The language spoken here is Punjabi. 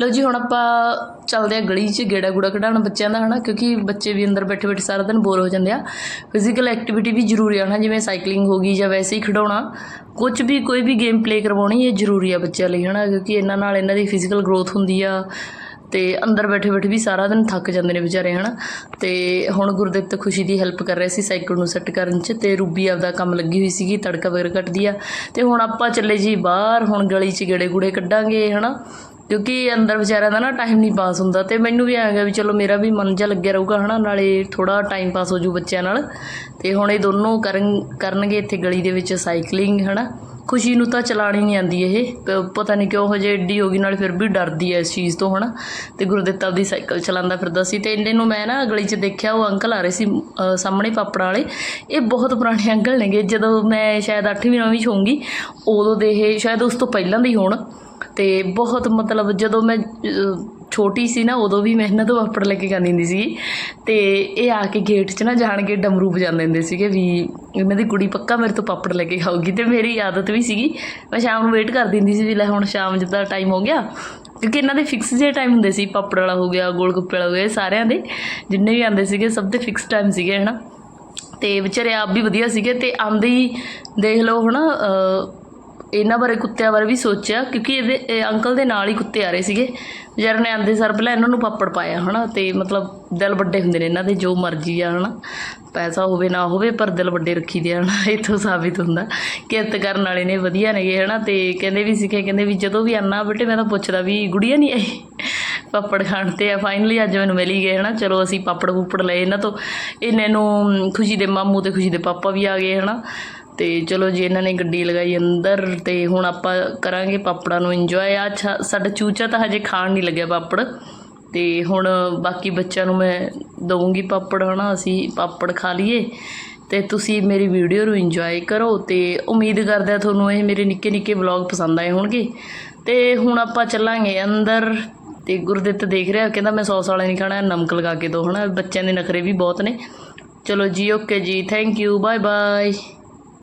ਲਓ ਜੀ, ਹੁਣ ਆਪਾਂ ਚੱਲਦੇ ਆ ਗਲੀ 'ਚ ਗੇੜਾ ਗੂੜਾ ਕਢਾਉਣ ਬੱਚਿਆਂ ਦਾ, ਹਨਾ? ਕਿਉਂਕਿ ਬੱਚੇ ਵੀ ਅੰਦਰ ਬੈਠੇ ਬੈਠੇ ਸਾਰਾ ਦਿਨ ਬੋਰ ਹੋ ਜਾਂਦੇ ਆ। ਫਿਜ਼ੀਕਲ ਐਕਟੀਵਿਟੀ ਵੀ ਜ਼ਰੂਰੀ ਆ, ਹਨਾ? ਜਿਵੇਂ ਸਾਈਕਲਿੰਗ ਹੋ ਗਈ ਜਾਂ ਵੈਸੇ ਹੀ ਖਿਡੌਣਾ ਕੁਝ ਵੀ ਕੋਈ ਵੀ ਗੇਮ ਪਲੇ ਕਰਵਾਉਣੀ, ਇਹ ਜ਼ਰੂਰੀ ਆ ਬੱਚਿਆਂ ਲਈ, ਹਨਾ? ਕਿਉਂਕਿ ਇਹਨਾਂ ਨਾਲ ਇਹਨਾਂ ਦੀ ਫਿਜ਼ੀਕਲ ਗਰੋਥ ਹੁੰਦੀ ਆ ਤੇ ਅੰਦਰ ਬੈਠੇ ਬੈਠੇ ਵੀ ਸਾਰਾ ਦਿਨ ਥੱਕ ਜਾਂਦੇ ਨੇ ਵਿਚਾਰੇ, ਹਨਾ? ਤੇ ਹੁਣ ਗੁਰਦੇਵ ਤੇ ਖੁਸ਼ੀ ਦੀ ਹੈਲਪ ਕਰ ਰਿਹਾ ਸੀ ਸਾਈਕਲ ਨੂੰ ਸੈੱਟ ਕਰਨ 'ਚ ਤੇ ਰੂਬੀ ਆਪਦਾ ਕੰਮ ਲੱਗੀ ਹੋਈ ਸੀਗੀ, ਤੜਕਾ ਵਗੈਰਾ ਕੱਟਦੀ ਆ। ਤੇ ਹੁਣ ਆਪਾਂ ਚੱਲੇ ਜੀ ਬਾਹਰ, ਹੁਣ ਗਲੀ 'ਚ ਗੇੜੇ ਗੂੜੇ ਕੱਢਾਂਗੇ, ਹਨਾ? ਕਿਉਂਕਿ ਅੰਦਰ ਵਿਚਾਰਿਆਂ ਦਾ ਨਾ ਟਾਈਮ ਨਹੀਂ ਪਾਸ ਹੁੰਦਾ ਤੇ ਮੈਨੂੰ ਵੀ ਆਏਗਾ ਵੀ ਚਲੋ ਮੇਰਾ ਵੀ ਮਨ ਜਿਹਾ ਲੱਗਿਆ ਰਹੂਗਾ ਹਨਾ, ਨਾਲੇ ਥੋੜਾ ਟਾਈਮ ਪਾਸ ਹੋ ਜੂ ਬੱਚਿਆਂ ਨਾਲ। ਤੇ ਹੁਣ ਇਹ ਦੋਨੋਂ ਕਰਨ, ਕਰਨਗੇ ਇੱਥੇ ਗਲੀ ਦੇ ਵਿੱਚ ਸਾਈਕਲਿੰਗ ਹਨਾ। ਖੁਸ਼ੀ ਨੂੰ ਤਾਂ ਚਲਾਣੀ ਨਹੀਂ ਆਂਦੀ ਇਹ। ਪਤਾ ਨਹੀਂ ਕਿਉਂ ਹਜੇ ਏਡੀ ਹੋ ਗਈ, ਨਾਲ ਫਿਰ ਵੀ ਡਰਦੀ ਐ ਇਸ ਚੀਜ਼ ਤੋਂ ਹਨਾ। ਤੇ ਗੁਰਦਿੱਤ ਆਪਦੀ ਸਾਈਕਲ ਚਲਾਉਂਦਾ ਫਿਰਦਾ ਸੀ। ਤੇ ਇੰਨੇ ਨੂੰ ਮੈਂ ਨਾ ਗਲੀ 'ਚ ਦੇਖਿਆ, ਉਹ ਅੰਕਲ ਆ ਰਹੇ ਸੀ ਸਾਹਮਣੇ ਪਾਪੜਾਂ ਵਾਲੇ। ਇਹ ਬਹੁਤ ਪੁਰਾਣੇ ਅੰਕਲ ਨੇਗੇ। ਜਦੋਂ ਮੈਂ ਸ਼ਾਇਦ 8ਵੀਂ 9ਵੀਂ 'ਚ ਹੋਊਂਗੀ, ਉਦੋਂ ਦੇ ਇਹ, ਸ਼ਾਇਦ ਉਸ ਤੋਂ ਪਹਿਲਾਂ ਦੇ ਹੀ ਹੋਣ। ਤੇ ਬਹੁਤ ਮਤਲਬ ਜਦੋਂ ਮੈਂ ਛੋਟੀ ਸੀ ਨਾ ਉਦੋਂ ਵੀ ਮੈਂ ਇਹਨਾਂ ਤੋਂ ਪਾਪੜ ਲੈ ਕੇ ਜਾਂਦੀ ਹੁੰਦੀ ਸੀ ਤੇ ਇਹ ਆ ਕੇ ਗੇਟ 'ਚ ਨਾ ਜਾਣ ਕੇ ਡਮਰੂ ਵਜਾਉਂਦੇ ਹੁੰਦੇ ਸੀਗੇ ਵੀ ਇਹਨਾਂ ਦੀ ਕੁੜੀ ਪੱਕਾ ਮੇਰੇ ਤੋਂ ਪਾਪੜ ਲੈ ਕੇ ਖਾਊਗੀ ਤੇ ਮੇਰੀ ਆਦਤ ਵੀ ਸੀਗੀ। ਮੈਂ ਸ਼ਾਮ ਨੂੰ ਵੇਟ ਕਰਦੀ ਹੁੰਦੀ ਸੀ ਵੀ ਲੈ ਹੁਣ ਸ਼ਾਮ ਜਿੱਦਾਂ ਟਾਈਮ ਹੋ ਗਿਆ। ਕਿਉਂਕਿ ਇਹਨਾਂ ਦੇ ਫਿਕਸ ਜਿਹੇ ਟਾਈਮ ਹੁੰਦੇ ਸੀ। ਪਾਪੜ ਵਾਲਾ ਹੋ ਗਿਆ ਗੋਲ ਗੱਪੇ ਵਾਲਾ ਹੋ ਗਿਆ ਸਾਰਿਆਂ ਦੇ ਜਿੰਨੇ ਵੀ ਆਉਂਦੇ ਸੀਗੇ ਸਭ ਦੇ ਫਿਕਸ ਟਾਈਮ ਸੀਗੇ ਹਨਾ। ਤੇ ਵਿਚਾਰੇ ਆਪ ਵੀ ਵਧੀਆ ਸੀਗੇ। ਤੇ ਆਂਦੇ ਹੀ ਦੇਖ ਲਓ ਹਨਾ ਅਹ, ਇਹਨਾਂ ਬਾਰੇ ਕੁੱਤਿਆਂ ਬਾਰੇ ਵੀ ਸੋਚਿਆ, ਕਿਉਂਕਿ ਇਹਦੇ ਅੰਕਲ ਦੇ ਨਾਲ ਹੀ ਕੁੱਤੇ ਆ ਰਹੇ ਸੀਗੇ। ਵਿਚਾਰੇ ਨੇ ਆਂਦੇ ਸਰ ਪਹਿਲਾਂ ਇਹਨਾਂ ਨੂੰ ਪਾਪੜ ਪਾਇਆ, ਹਨਾ, ਤੇ ਮਤਲਬ ਦਿਲ ਵੱਡੇ ਹੁੰਦੇ ਨੇ ਇਹਨਾਂ ਦੇ, ਜੋ ਮਰਜ਼ੀ ਆ, ਹਨਾ। ਪੈਸਾ ਹੋਵੇ, ਨਾ ਹੋਵੇ, ਪਰ ਦਿਲ ਵੱਡੇ ਰੱਖੀ ਦੇ ਹਨਾ ਇੱਥੋਂ ਸਾਬਿਤ ਹੁੰਦਾ। ਕਿਰਤ ਕਰਨ ਵਾਲੇ ਨੇ, ਵਧੀਆ ਨੇਗੇ, ਹਨਾ, ਤੇ ਕਹਿੰਦੇ ਵੀ ਸਿੱਖੇ ਕਹਿੰਦੇ ਵੀ ਜਦੋਂ ਵੀ ਆਨਾ ਬੇਟੇ, ਮੈਂ ਤਾਂ ਪੁੱਛਦਾ ਵੀ, ਗੁੜੀਆ ਨਹੀਂ ਆਈ? ਪਾਪੜ ਖਾਣ ਤੇ ਆ ਫਾਈਨਲੀ ਅੱਜ ਮੈਨੂੰ ਮਿਲ ਹੀ ਗਏ, ਹਨਾ, ਚਲੋ ਅਸੀਂ ਪਾਪੜ ਪੂਪੜ ਲਏ ਇਹਨਾਂ ਤੋਂ। ਇਹਨੇ ਨੂੰ ਖੁਸ਼ੀ ਦੇ ਮਾਮੂ ਤੇ ਖੁਸ਼ੀ ਦੇ ਪਾਪਾ ਵੀ ਆ ਗਏ, ਹਨਾ। ਅਤੇ ਚਲੋ ਜੀ ਇਹਨਾਂ ਨੇ ਗੱਡੀ ਲਗਾਈ ਅੰਦਰ ਅਤੇ ਹੁਣ ਆਪਾਂ ਕਰਾਂਗੇ ਪਾਪੜਾਂ ਨੂੰ ਇੰਜੋਏ ਆ ਅੱਛਾ ਸਾਡਾ ਚੂਚਾ ਤਾਂ ਹਜੇ ਖਾਣ ਨਹੀਂ ਲੱਗਿਆ ਪਾਪੜ। ਅਤੇ ਹੁਣ ਬਾਕੀ ਬੱਚਿਆਂ ਨੂੰ ਮੈਂ ਦਊਂਗੀ ਪਾਪੜ ਹੈ ਨਾ ਅਸੀਂ ਪਾਪੜ ਖਾ ਲਈਏ। ਅਤੇ ਤੁਸੀਂ ਮੇਰੀ ਵੀਡੀਓ ਨੂੰ ਇੰਜੋਏ ਕਰੋ ਅਤੇ ਉਮੀਦ ਕਰਦੇ ਆ ਤੁਹਾਨੂੰ ਇਹ ਮੇਰੇ ਨਿੱਕੇ ਨਿੱਕੇ ਵਲੌਗ ਪਸੰਦ ਆਏ ਹੋਣਗੇ। ਅਤੇ ਹੁਣ ਆਪਾਂ ਚੱਲਾਂਗੇ ਅੰਦਰ ਤੇ ਗੁਰਦਿੱਤ ਦੇਖ ਰਿਹਾ, ਕਹਿੰਦਾ ਮੈਂ ਸੌਸ ਸਾਲੇ ਨਹੀਂ ਖਾਣਾ, ਨਮਕ ਲਗਾ ਕੇ ਦੋ, ਹਨਾ? ਬੱਚਿਆਂ ਦੇ ਨਖਰੇ ਵੀ ਬਹੁਤ ਨੇ। ਚਲੋ ਜੀ ਓਕੇ ਜੀ ਥੈਂਕ ਯੂ ਬਾਏ ਬਾਏ